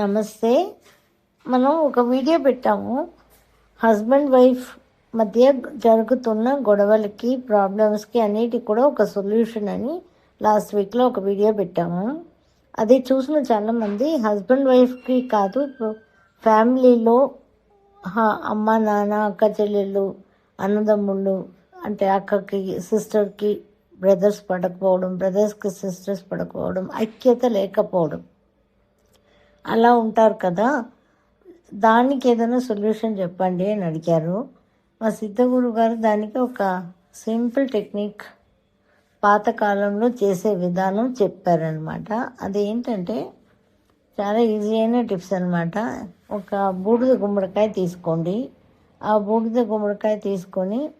నమస్తే. మనం ఒక వీడియో పెట్టాము. హస్బెండ్ వైఫ్ మధ్య జరుగుతున్న గొడవలకి ప్రాబ్లమ్స్కి అన్నిటి కూడా ఒక సొల్యూషన్ అని లాస్ట్ వీక్లో ఒక వీడియో పెట్టాము. అది చూసిన చాలామంది హస్బెండ్ వైఫ్కి కాదు ఇప్పుడు ఫ్యామిలీలో అమ్మ నాన్న అక్క చెల్లెళ్ళు అన్నదమ్ముళ్ళు అంటే అక్కకి సిస్టర్కి బ్రదర్స్ పడకపోవడం బ్రదర్స్కి సిస్టర్స్ పడకపోవడం ఐక్యత లేకపోవడం. అలా ఉంటారు కదా. దానికి ఏదైనా సొల్యూషన్ చెప్పండి అని అడిగారు. మా సిద్ధగురు గారు దానికి ఒక సింపుల్ టెక్నిక్ పాతకాలంలో చేసే విధానం చెప్పారనమాట అదేంటంటే చాలా ఈజీ అయిన టిప్స్ అనమాట ఒక బూడిద గుమ్మడికాయ తీసుకోండి. ఆ బూడిద గుమ్మడికాయ తీసుకొని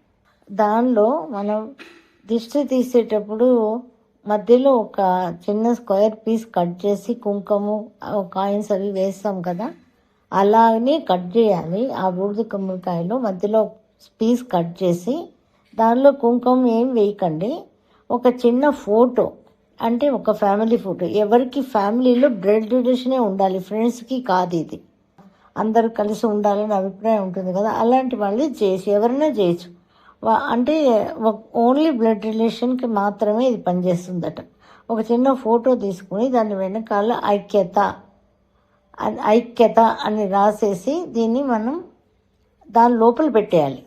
దానిలో మనం దిష్టి తీసేటప్పుడు మధ్యలో ఒక చిన్న స్క్వేర్ పీస్ కట్ చేసి కుంకుమ కాయిన్స్ అవి వేస్తాం కదా. అలానే కట్ చేయాలి ఆ బూడిద గుమ్మడికాయలో. మధ్యలో పీస్ కట్ చేసి దానిలో కుంకుమ ఏం వేయకండి. ఒక చిన్న ఫోటో అంటే ఒక ఫ్యామిలీ ఫోటో. ఎవరికి ఫ్యామిలీలో బ్లడ్ రిలేషనే ఉండాలి ఫ్రెండ్స్కి కాదు ఇది. అందరూ కలిసి ఉండాలని అభిప్రాయం ఉంటుంది కదా. అలాంటి వాళ్ళు చేసి ఎవరైనా చేయొచ్చు. అంటే ఓన్లీ బ్లడ్ రిలేషన్కి మాత్రమే ఇది పనిచేస్తుందట. ఒక చిన్న ఫోటో తీసుకుని దాని వెనకాల ఐక్యత. ఐక్యత అని రాసేసి దీన్ని మనం దాని లోపల పెట్టేయాలి.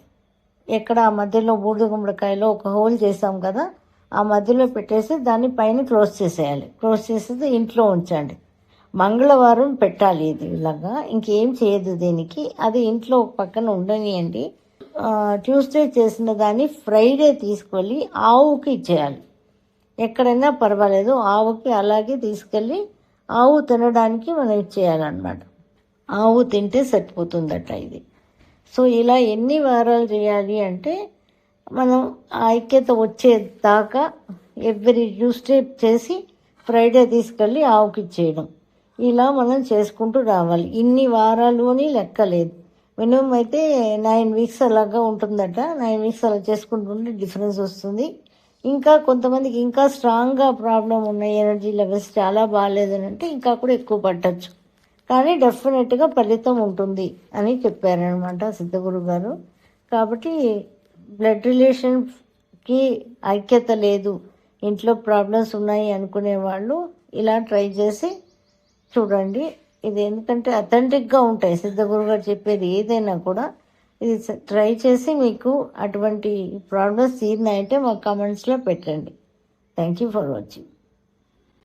ఎక్కడ ఆ మధ్యలో బూడిద గుమ్మడికాయలో ఒక హోల్ చేసాం కదా ఆ మధ్యలో పెట్టేసి దాన్ని పైన క్లోజ్ చేసేయాలి. క్లోజ్ చేసేది ఇంట్లో ఉంచండి. మంగళవారం పెట్టాలి ఇది ఇలాగా. ఇంకేం చేయదు దీనికి. అది ఇంట్లో ఒక పక్కన ఉండనియండి. ట్యూస్డే చేసిన దాన్ని ఫ్రైడే తీసుకెళ్ళి ఆవుకి ఇచ్చేయాలి. ఎక్కడైనా పర్వాలేదు ఆవుకి అలాగే తీసుకెళ్ళి ఆవు తినడానికి మనం ఇచ్చేయాలన్నమాట. ఆవు తింటే సరిపోతుందట ఇది. సో ఇలా ఎన్ని వారాలు చేయాలి అంటే మనం ఐక్యత ఐక్యత వచ్చేదాకా ఎవ్రీ ట్యూస్డే చేసి ఫ్రైడే తీసుకెళ్ళి ఆవుకి ఇచ్చేయడం. ఇలా మనం చేసుకుంటూ రావాలి. ఇన్ని వారాలు అని లెక్కలేదు మినిమం అయితే నైన్ వీక్స్ అలాగా ఉంటుందట. నైన్ వీక్స్ అలా చేసుకుంటుంటే డిఫరెన్స్ వస్తుంది. ఇంకా కొంతమందికి ఇంకా స్ట్రాంగ్గా ప్రాబ్లం ఉన్నాయి ఎనర్జీ లెవెల్స్ చాలా బాగాలేదని అంటే ఇంకా కూడా ఎక్కువ పట్టచ్చు. కానీ డెఫినెట్గా ఫలితం ఉంటుంది అని చెప్పారనమాట సిద్ధగురు గారు. కాబట్టి బ్లడ్ రిలేషన్కి ఐక్యత లేదు. ఇంట్లో ప్రాబ్లమ్స్ ఉన్నాయి అనుకునే వాళ్ళు ఇలా ట్రై చేసి చూడండి. ఇది ఎందుకంటే అథెంటిక్గా ఉంటాయి. సిద్ధగురు గారు చెప్పేది ఏదైనా కూడా ఇది ట్రై చేసి మీకు అటువంటి ప్రాబ్లమ్స్ తీరినాయంటే మా కామెంట్స్లో పెట్టండి. Thank you for watching